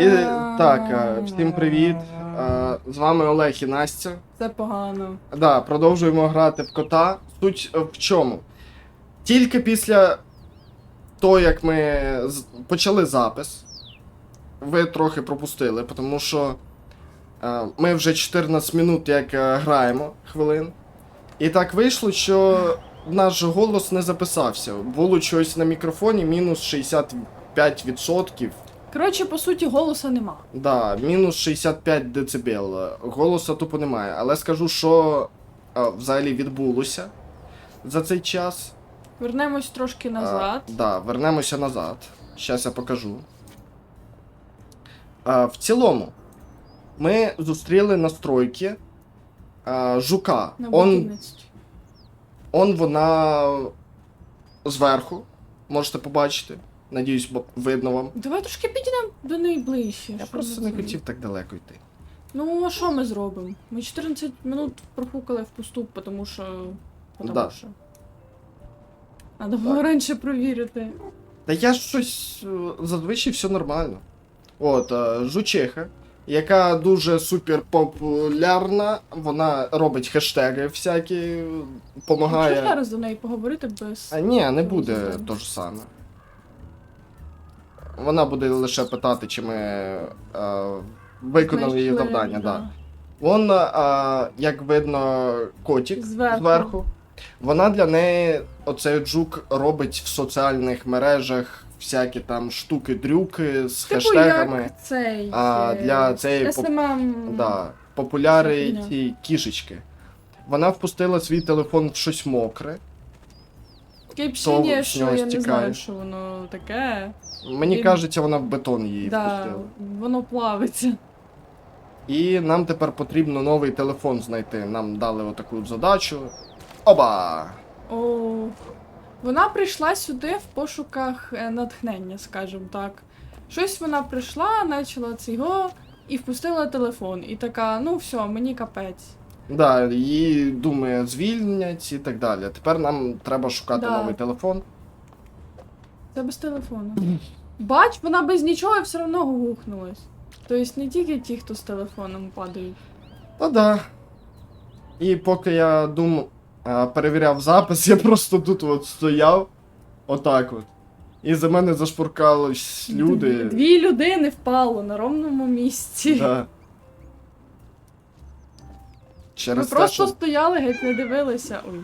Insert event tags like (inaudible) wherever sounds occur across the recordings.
І так, е, всім привіт. Е, З вами Олег і Настя. Це погано. Да, продовжуємо грати в кота. Суть е, в чому? Тільки після того, як ми з- почали запис, ви трохи пропустили, тому що е, ми вже 14 минут як е, граємо хвилин. І так вийшло, що наш голос не записався. Було щось на мікрофоні мінус 65%. Коротше, по суті, голоса нема. Да, мінус 65 дБ. Голоса тупо немає. Але скажу, що а, взагалі відбулося за цей час. Вернемось трошки назад. А, да, вернемося назад. Щас я покажу. А, в цілому, ми зустріли настройки а, жука. на Он, он вона зверху. Можете побачити. Надіюсь, бо- видно вам. Давай трошки підійдемо до неї ближче. Я що просто не це- хотів так далеко йти. Ну, а що ми зробимо? Ми 14 минут профукали впусту, тому що. Потому Да. що. Надо було раніше провірити. Та я щось е, зазвичай все нормально. От, е, жучиха, яка дуже супер популярна, вона робить хештеги всякі, Якщо допомагає. зараз до неї поговорити без. А ні, не буде то ж саме. Вона буде лише питати, чи ми е, виконали її завдання. Да. Вон, е, як видно, котик Зверху. зверху. Вона для неї, оцей жук, робить в соціальних мережах всякі там штуки-дрюки з Типу, хештегами. як цей. А, е, для цієї поп-. Да, популяри кішечки. Вона впустила свій телефон в щось мокре. Таке Того що я не знаю, що воно таке. Мені Він- кажеться, вона в бетон її Да, впустила. воно плавиться. І нам тепер потрібно новий телефон знайти. Нам дали отаку задачу. Оба! О, вона прийшла сюди в пошуках е, натхнення, скажімо так. Щось вона прийшла, почала цього і впустила телефон. І така, ну все, мені капець. Да, її думає, звільнять і так далі. Тепер нам треба шукати Да. новий телефон. Це без телефону. Бач, вона без нічого все одно гухнулась. Тобто не тільки ті, хто з телефоном падають. Та да. І поки я думав, перевіряв запис, я просто тут от стояв. Отак от. І за мене зашпуркались люди. Дві, дві людини впало на ровному місці. Да. Ми те, просто що... стояли, геть не дивилися. Ой.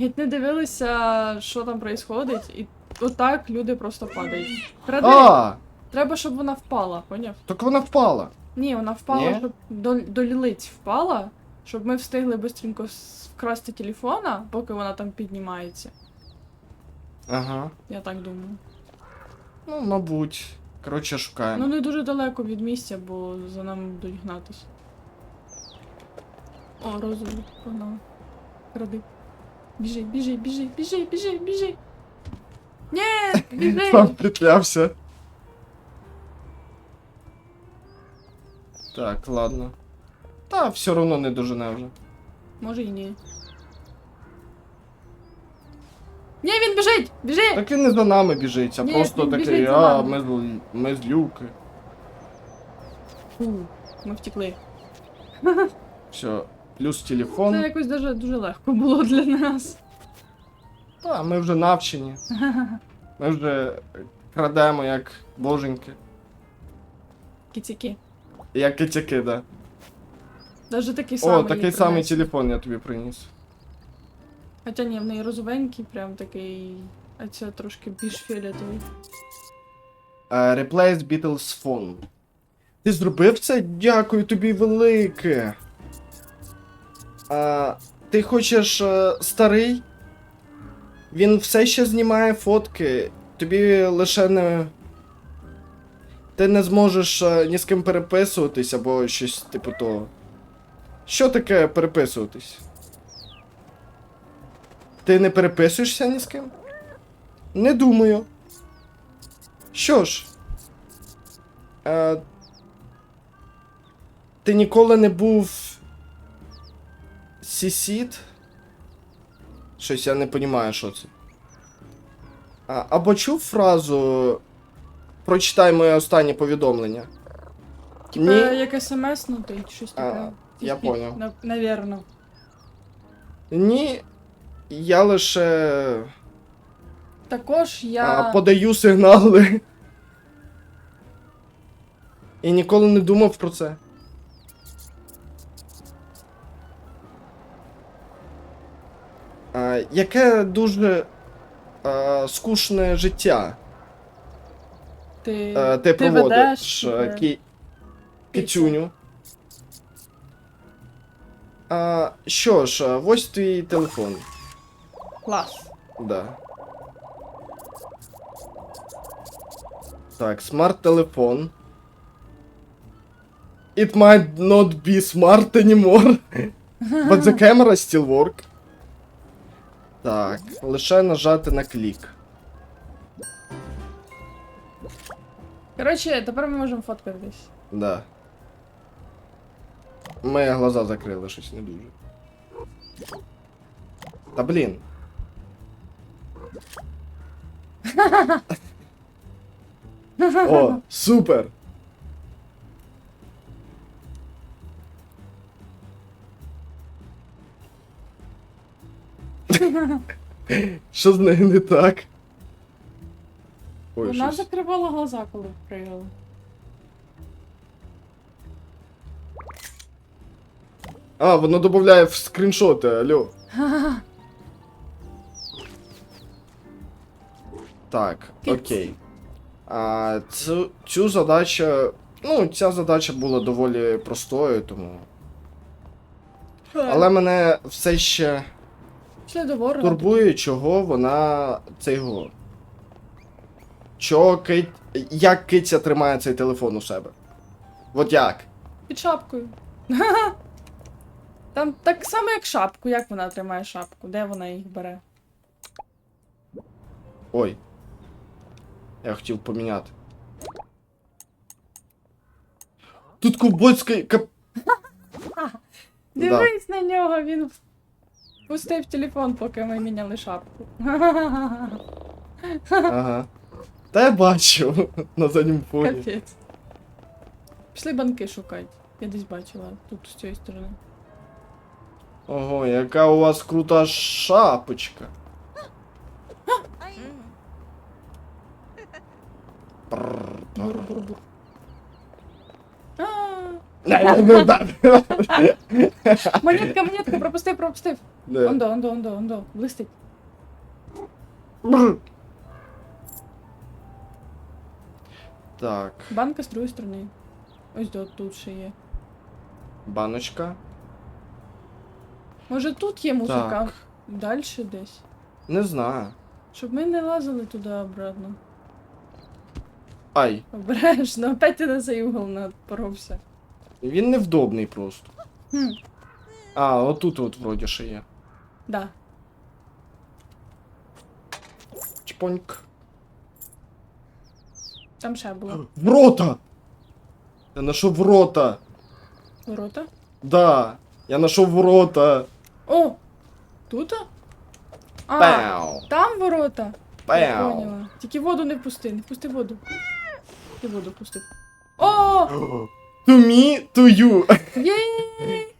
Геть не дивилися, що там відбувається, і отак люди просто падають. Кради, А! треба, щоб вона впала, поняв? Так вона впала. Ні, вона впала, Ні? щоб до, до лілиць впала, щоб ми встигли швидко вкрасти телефона, поки вона там піднімається. Ага. Я так думаю. Ну, мабуть. Коротше, шукаємо. Ну не дуже далеко від місця, бо за нами будуть гнатись. О, розову, погнала. Кради. Біжи, біжи, біжи, біжи, біжи, біжи. Ні, (laughs) біжи. Сам петлявся. Так, ладно. Та все одно не дожене вже. Може і ні. Ні, він біжить! Біжи! Так він не за нами біжить, а Ні, просто він такий, біжить за а, нами. ми, з- ми злюки. Фу, ми втекли. Все, плюс телефон. Це якось дуже, дуже легко було для нас. Та, ми вже навчені. (laughs) Ми вже крадемо як боженьки. Кіціки. Як китяки, да. Даже такий самий. О, такий їй самий телефон я тобі приніс. Хоча ні, в неї розовенький, прям такий. А це трошки більш фіолетовий. Uh, replace Beatles phone. Ти зробив це? Дякую тобі велике. А, ти хочеш е, старий? Він все ще знімає фотки. Тобі лише не. Ти не зможеш е, ні з ким переписуватись або щось типу того. Що таке переписуватись? Ти не переписуєшся ні з ким? Не думаю. Що ж? Е, ти ніколи не був. Сісіт? Щось я не розумію, що це. А, або чув фразу. Прочитай моє останнє повідомлення. Типа, Ні. як смс, ну ти щось А, таке. я поняв. на- Навірно. Ні. Я лише Також я. а, подаю сигнали. І ніколи не думав про це. Яке дуже а, скучне життя Ти, а, ти, ти проводиш, ведеш, кі... кицюню. А, що ж, а, ось твій телефон. Клас. Да. Так, смарт-телефон. It might not be smart anymore. (laughs) But the camera still work. Так, лише нажати на клік. Коротше, тепер ми можемо фоткатись. Да. Ми глаза закрили щось не дуже. Та блін. (laughs) О, супер! Що з нею не так? Ой, Вона щось. закривала глаза, коли пригала. А, воно додає в скріншоти, алло. Так, Киць. окей. А, цю, цю задачу. Ну, ця задача була доволі простою, тому. Але мене все ще Пішли турбує, чого вона цей цього. Чого кит... Як киця тримає цей телефон у себе? От як? Під шапкою. Там так само, як шапку. Як вона тримає шапку? Де вона їх бере? Ой. Я хотів поміняти. Тут ковбойський кап. Да. Дивись на нього, він пустив телефон, поки ми міняли шапку. Ага. Та я бачу на задньому фоні. Капець. Пішли банки шукати. Я десь бачила тут з цієї сторони. Ого, яка у вас крута шапочка. Бррр. Бур-бур-бур. А, Монетка, монетка, пропустив, пропустив. Де? Ондо, ондо, ондо, ондо. Блистить. Так, Банка з другої сторони. Ось до тут ще є. баночка. Може тут є музика? Так. Далі десь. Не знаю. Щоб ми не лазили туди обратно. Ай, Обережно, опять ти на цей угол напоровся. він невдобний просто. Хм, А, отут от вроді ще є. Да. Чпоньк. Там ще було. Врота! Я нашов ворота. Ворота. Да, я нашов ворота. О! Тут? А, Пау. там ворота. Я Пау. поняла. Тільки воду не впусти, не впусти воду. Ти воду впустив. О! (gasps) To me, to you.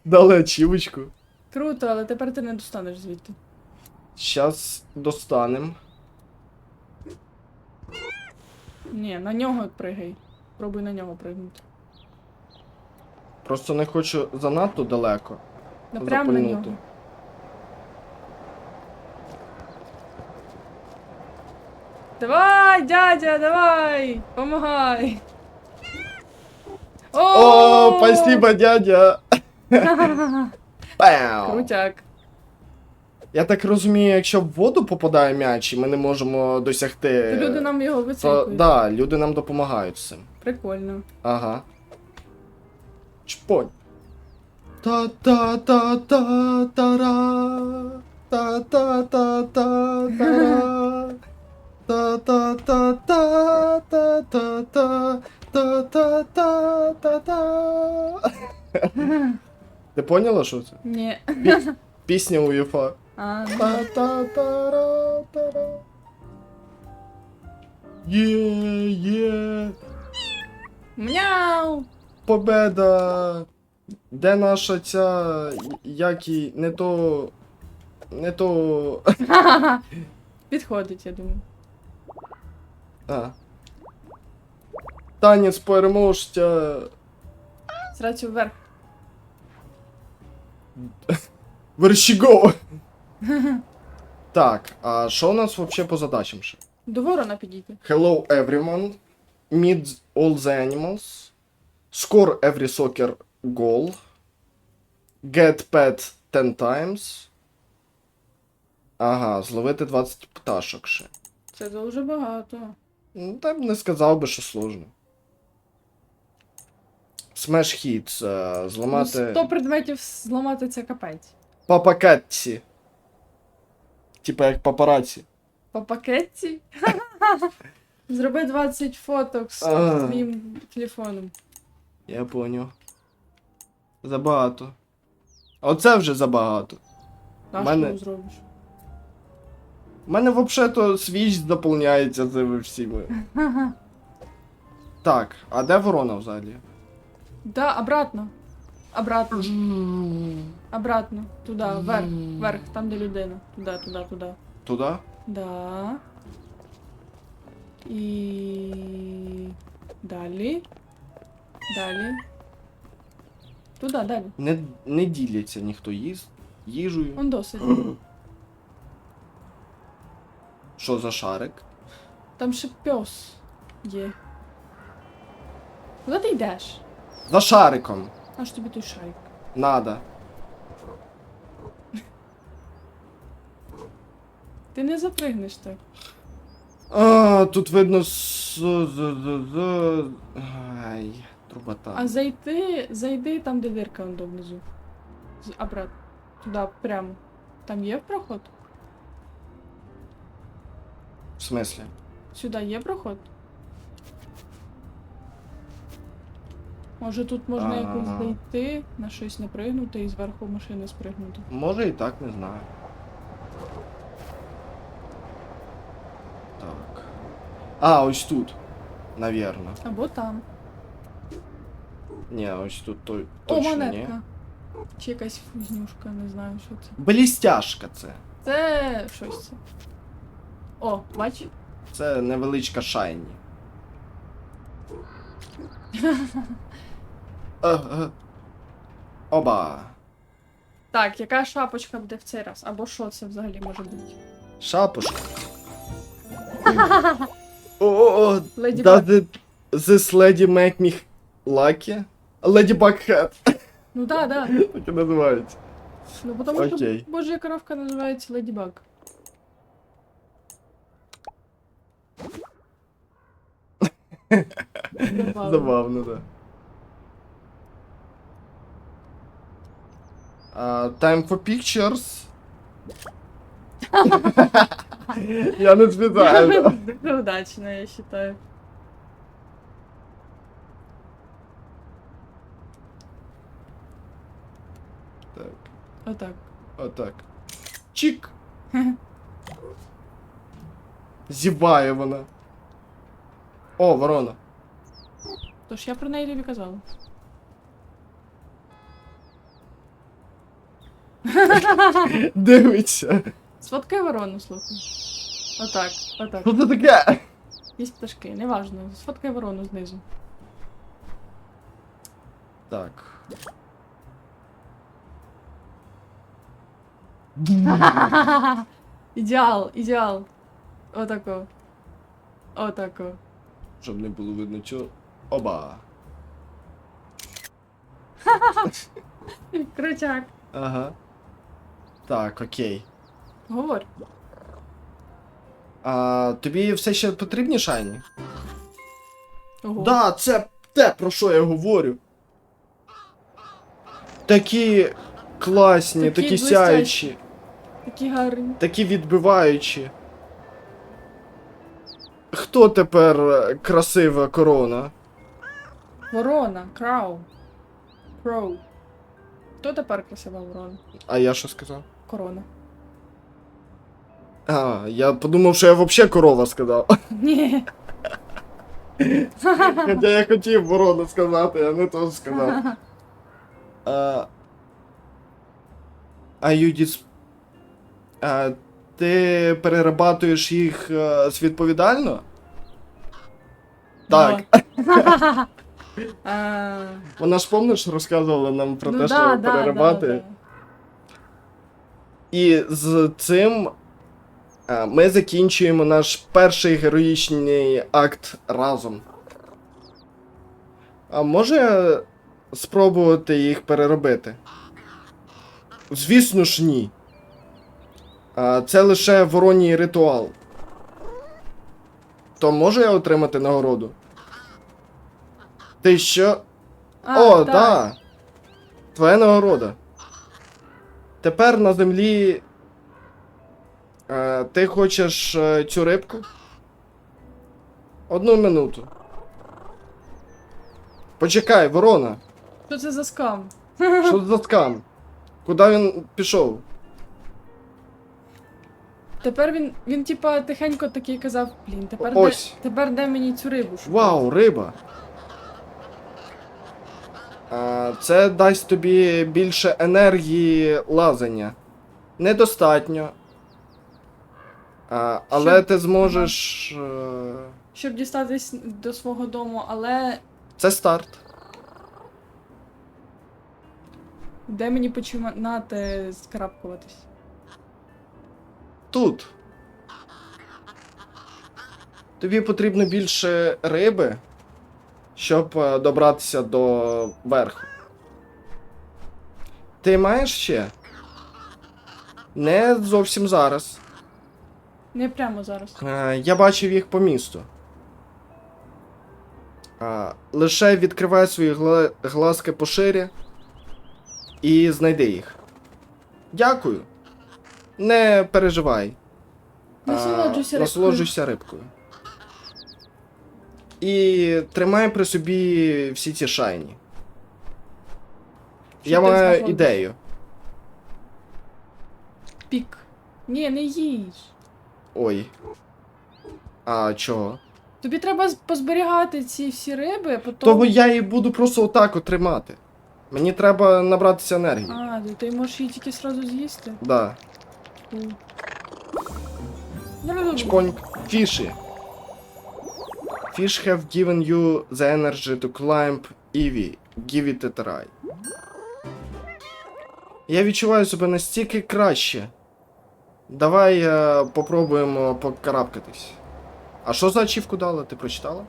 Дали ачівочку. Круто, але тепер ти не достанеш звідти. Щас достанем. Ні, на нього пригай. Пробуй на нього пригнути. Просто не хочу занадто далеко. Ну прямо на нього. Давай, дядя, давай! Помагай! О, спасибо, дядя. (laughs) Пау. Крутяк. Я так розумію, якщо в воду попадає м'яч, і ми не можемо досягти. То люди нам його то, вицикують. да, люди нам допомагають з цим. Прикольно. Ага. Чпонь. Та-та-та-та-та-ра. Та-та-та-та-та-ра. Та-та-та-та-та-та. Та-та-та-та-та. Ти поняла, що це? Ні. Пісня УЄФА. А, ну. Та-та-та-ра-та-ра. Є, є. Мяу! победа. Де наша ця. Як і. Не то. Не то. (laughs) Підходить, я думаю. А. Танець переможця. Срацю вверх. (laughs) Вершіго! Так, а що у нас взагалі по задачам ще? До ворона підійти. Hello everyone. Meet all the animals. Score every soccer goal. Get pet 10 times. Ага, зловити 20 пташок ще. Це дуже багато. Ну, та б не сказав би, що сложно. Smash hits. е, Ну, Зламати. 100 предметів зламати це капець. По пакетці. Типа як папараці. По пакетці. (laughs) Зроби 20 фоток з А. твоїм телефоном. Я поняв. Забагато. Оце вже забагато. А Мене- що зробиш? У мене взагалі-то свіч заповняється цими всіми. (laughs) Так, а де ворона взагалі? Да, обратно. Обратно. Обратно. Туда, вверх, вверх, там де людина. Туда, туда, туда. Туди? Да. І. Далі. Далі. Туда, далі. Не, не діляться ніхто їз, їжею. Он досить. (clears throat) Що за шарик? Там ще пес є. Куди ти йдеш? За шариком. Аж тобі той шарик. Надо. Ти не запригнеш так. А, тут видно. Ай, трубота. А зайти, зайди там, де дирка он внизу. Обратно. Туди, прямо. Там є проход? В смислі? Сюди є проход? Може тут можна якось А. зайти, на щось напригнути і зверху машини спригнути. Може і так, не знаю. Так. А, ось тут. Навірно. Або там. Ні, ось тут то, О, точно ні. монетка. Чи якась фузнюшка, не знаю, що це. Блістяшка це. Це щось це. О, бач? Це невеличка шайні. (laughs) Ага. Оба. Так, яка шапочка буде в цей раз? Або що це взагалі може бути? Шапушка. О, Леді does it, this lady make me lucky? Lady Bughead. Ну да, да. Так і називається. Ну потому що Окей. божа коровка називається Леді Баг. (laughs) Забавно, да. А, time for pictures. Я не спеціально. Дуже удачно, я считаю. Так, Отак. отак. Чик. Зіває вона. О, ворона. Тож я про неї тобі казала. Дивиться. Сфоткай ворону, слухай. Отак, отак. Що це таке? Є пташки, неважно. Сфоткай ворону знизу. Так. (laughs) ідеал, ідеал. Отако. Отако. Щоб не було видно чого. Оба. (laughs) Крутяк. Ага. Так, окей. Говорь. А, тобі все ще потрібні шайні? Ого. Да, це те, про що я говорю. Такі класні, Такі такі, сяючі, Такі гарні. такі відбиваючі. Хто тепер е, красива корона? Ворона, крау. Кроу. Хто тепер красива ворона? А я що сказав? Корона. А, я подумав, що я взагалі корова сказав. (laughs) Ні. Хоча я хотів ворону сказати, а не то сказав. (laughs) А, а Юдіс. А, ти перерабатуєш їх е, відповідально? Так. (laughs) Вона ж помниш, розказувала нам про ну те, да, що да, перерабати. да, да. І з цим е, ми закінчуємо наш перший героїчний акт разом. А може я спробувати їх переробити? Звісно ж, ні. Це лише вороній ритуал. То можу я отримати нагороду? Ти що? А, О, так. да. Твоя нагорода. Тепер на землі. Е, ти хочеш е, цю рибку? Одну минуту. Почекай, ворона. Що це за скам? (laughs) Що за скам? Куди він пішов? Тепер він, він типа тихенько такий казав, блін, тепер Ось. де, тепер де мені цю рибу шукати? Вау, риба. Це дасть тобі більше енергії лазання. Недостатньо. Але Щоб- ти зможеш. е, Щоб дістатись до свого дому, але Це старт. де мені починати скрапкуватись? Тут. Тобі потрібно більше риби, щоб е, добратися до верху. Ти маєш ще? Не зовсім зараз. Не прямо зараз. Е, Я бачив їх по місту. Е, Лише відкривай свої гла- глазки поширі і знайди їх. Дякую. Не переживай. Насолоджуйся рибкою. Насолоджуйся рибкою. І тримай при собі всі ці шайні. Що Я ти маю знаходиш? ідею. Пік. Ні, не їж. Ой. А чого? Тобі треба з- позберігати ці всі риби, потім. Того я її буду просто отак от тримати. Мені треба набратися енергії. А, то ти можеш її тільки сразу з'їсти. Да. Ну, Чпоньк. Фіші. Fish have given you the energy to climb Eevee. Give it a try. Я відчуваю себе настільки краще. Давай е, попробуємо покарабкатись. А що за ачівку дала? Ти прочитала?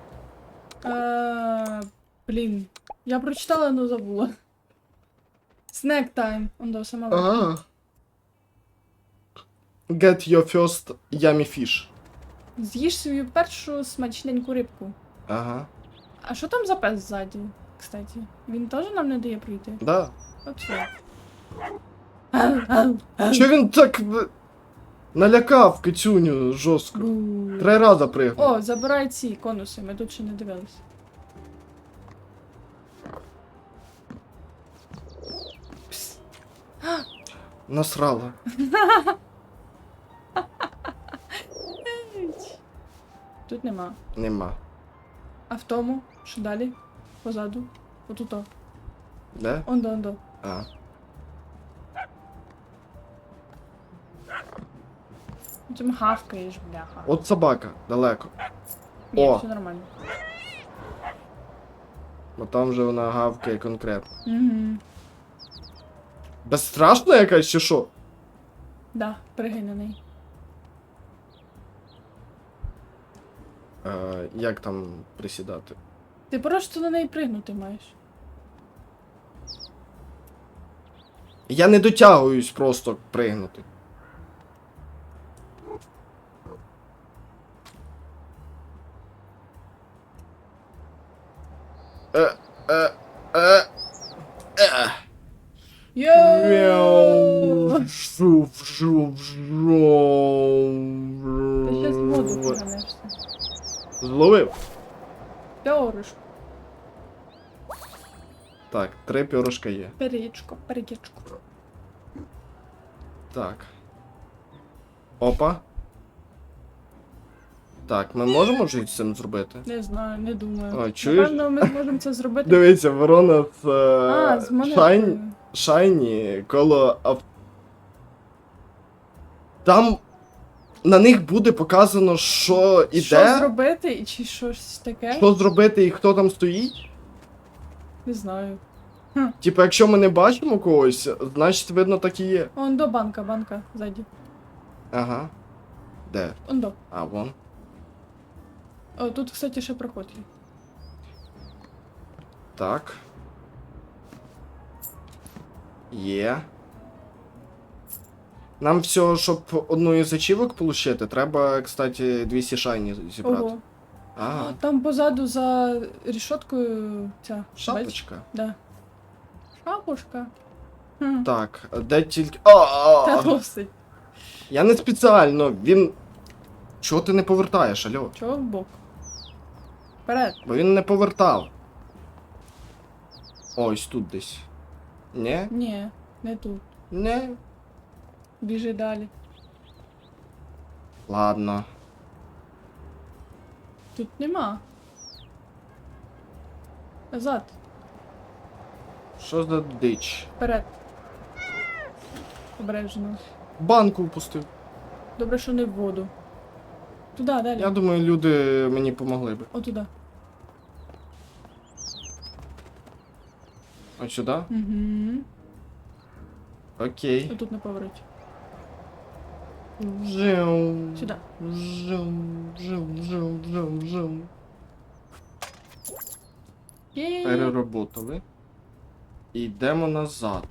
Е, Блін. Я прочитала, але забула. Snack time. Он до сама. Ага. Get your first yummy fish. З'їж свою першу смачненьку рибку. Ага. А що там за пес ззаді, кстати? Він теж нам не дає прийти. Да. Оце. Чо він так е, налякав кицюню жорстко? Три рази пригнув. О, забирай ці конуси, ми тут ще не дивились. Пс. Насрала. (laughs) Тут нема. Нема. А в тому, що далі? Позаду. Отуто. Де? Ондо, ондо. А. Ти гавкаєш, бляха. От собака, далеко. Ні, о. все нормально. Бо там же вона гавкає конкретно. Угу. Безстрашна якась чи що? Да, пригай на неї. Е, як там присідати? Ти просто на неї пригнути маєш. Я не дотягуюсь просто пригнути. Е, е, е, е. Йоу! Жув, жув, жув. Зловив. Пьоришко, Так, три пірушка є. перечко, перечко. Так. Опа. Так, ми можемо щось з цим зробити? Не знаю, не думаю. Ой, чуєш? Напевно, ми зможемо це зробити. Дивіться, ворона з А, з е, монеткою. Шайні, Шайні коло ав... Там на них буде показано, що іде, Що зробити і чи щось таке? Що зробити і хто там стоїть. Не знаю. Типу, якщо ми не бачимо когось, значить видно так і є. Он до банка, банка ззаді. Ага. Де? Он до. А, вон. О, тут, кстати, ще проход є. Так. Є. Нам все, щоб одну із ачівок отримати, треба, кстати, 200 шайні зібрати. Ого. А, Там позаду за рішоткою ця. бачиш? шапочка. Да. Шапушка. Хм. Так, де тільки. А, а, Та а. досить. Я не спеціально, він. Чого ти не повертаєш, альо? Чого в бок? Вперед. Бо він не повертав. Ось тут десь. Не? Ні, не тут. Не. Біжи далі. Ладно. Тут нема. Назад. Що за дич? Вперед. Обережно. Банку впустив. Добре, що не в воду. Туди, далі. Я думаю, люди мені помогли би. Отуда. Ось сюди? Угу. Окей. Отут на повороті. Жив. Сюди. Жив, жив, жив, жив, жив. Переработали. І йдемо назад.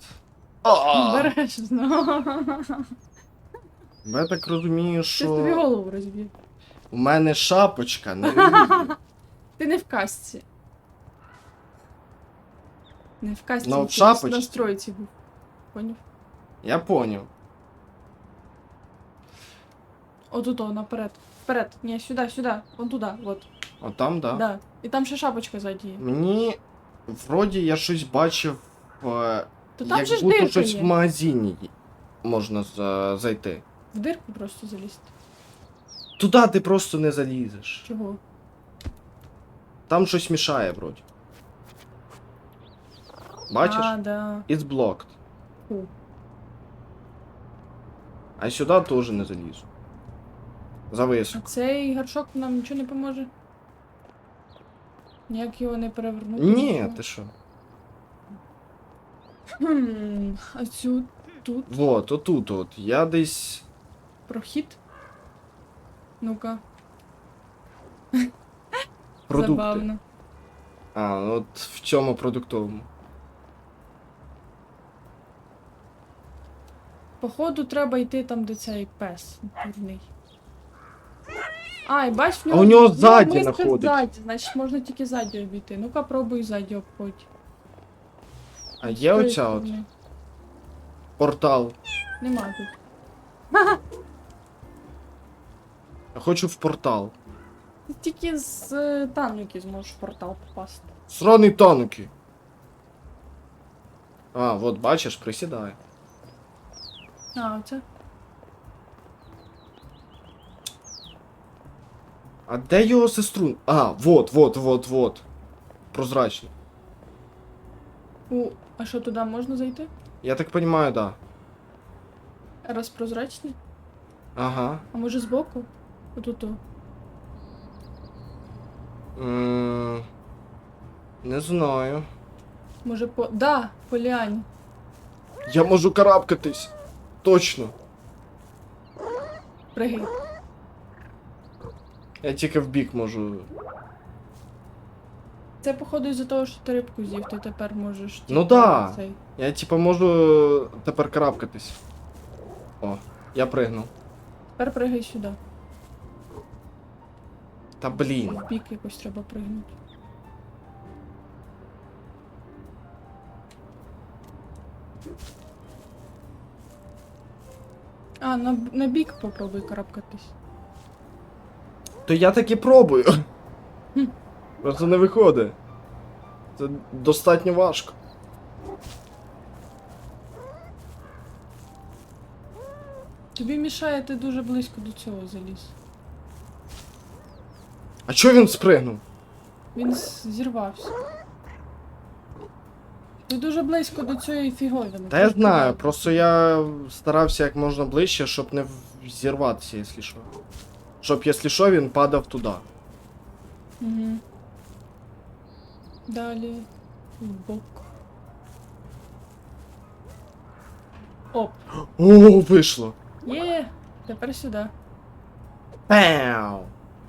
А! Обережно. Я так розумію, Щось тобі що голову розб'є. у мене шапочка не. (laughs) Ти не в касці. Не в касці. Ну, в ти шапочці. Був. Поняв? Я поняв. Отут, наперед. Вперед. Ні, сюди, сюди. Вон туди. От. Отам, да? Да. І там ще шапочка ззаді є. Мені вроді я щось бачив, е, То там як же ж будто дирка щось є. в магазині можна за- зайти. В дирку просто залізти. Туди ти просто не залізеш. Чого? Там щось мішає вроді. Бачиш? А, да. It's blocked. Фу. А сюди теж не залізу. А цей горшок нам нічого не поможе. Ніяк його не перевернути. Ні, ти що? Хм, а цю тут Вот, отут от. Я десь. прохід. Ну-ка, Продукти. забавно. А, ну от в цьому продуктовому. Походу, треба йти там, де цей пес дурний. А, і бач, в А нього. у нього в ззаді миска знаходить. ззаді, значить можна тільки ззаді обійти. Ну-ка, пробуй ззаді обходь. А З є тої оця от сторони. портал. Нема тут. Я хочу в портал. Ти тільки з е, танки зможеш в портал попасти. Сраний танки. А, от бачиш, присідає. А, оце. А де його сестру? А, вот, вот, вот, вот. Прозрачно. У, а що туди можна зайти? Я так понимаю, да. Раз прозрачний? Ага. А може збоку? Отут. М, Не знаю. Може по. Да, по ліані. Я можу карабкатись. Точно. Пригай. Я тільки в бік можу. Це походу із-за того, що ти рибку з'їв, ти тепер можеш. Ну типу, да. Цей. Я типа можу тепер карабкатись. О, я пригнув. Тепер пригай сюди. Та блін. В бік якось треба пригнути. А, на, на бік попробуй карабкатись. То я таки пробую. Хм. Просто не виходить. Це достатньо важко. Тобі мішає, ти дуже близько до цього заліз. А чого він спригнув? Він зірвався. Ти дуже близько до цієї фіговини. Та я знаю, просто я старався як можна ближче, щоб не зірватися, якщо що. Щоб, якщо що, він падав туди. Угу. Далі. В бок. Оп. О, вийшло. Є. Тепер сюди. Пау.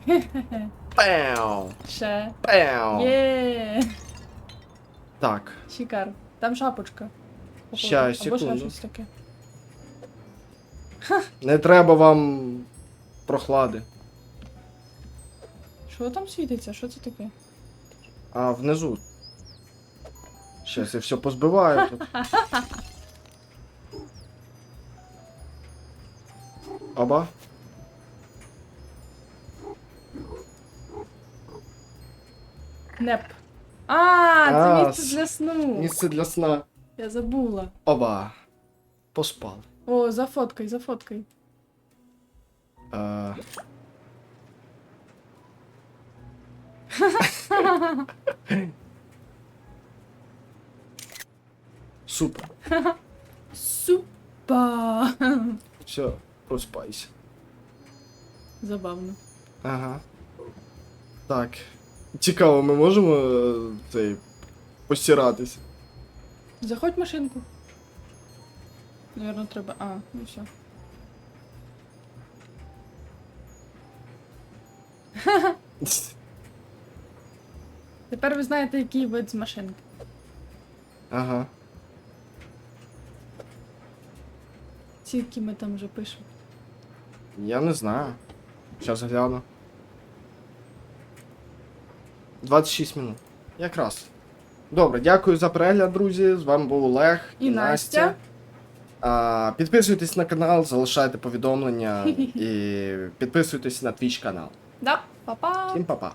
Хе-хе-хе. (laughs) Пау. Ще. Пау. Є. Так. Шикар. Там шапочка. Походу. Ща, Або ще секунду. щось таке. Не треба вам прохлади. Що там світиться? Що це таке? А внизу. Щас я все позбиваю тут. Оба. Неп. А, А, це місце с- для сну. Місце для сна. Я забула. Оба. Поспали. О, зафоткай, зафоткай. Е... Супер. Супа. Все, проспайся. Забавно. Ага. Так. Цікаво, ми можемо е, цей постиратися. Заходь в машинку. Наверно, треба. А, ну все. Тепер ви знаєте, який вид з машинки. Ага. Скільки ми там вже пишемо. Я не знаю. Зараз гляну. 26 минут. Якраз. Добре, дякую за перегляд, друзі. З вами був Олег І Настя. А, підписуйтесь на канал, залишайте повідомлення (laughs) і підписуйтесь на Twitch канал. Да, 宝宝，亲，宝宝。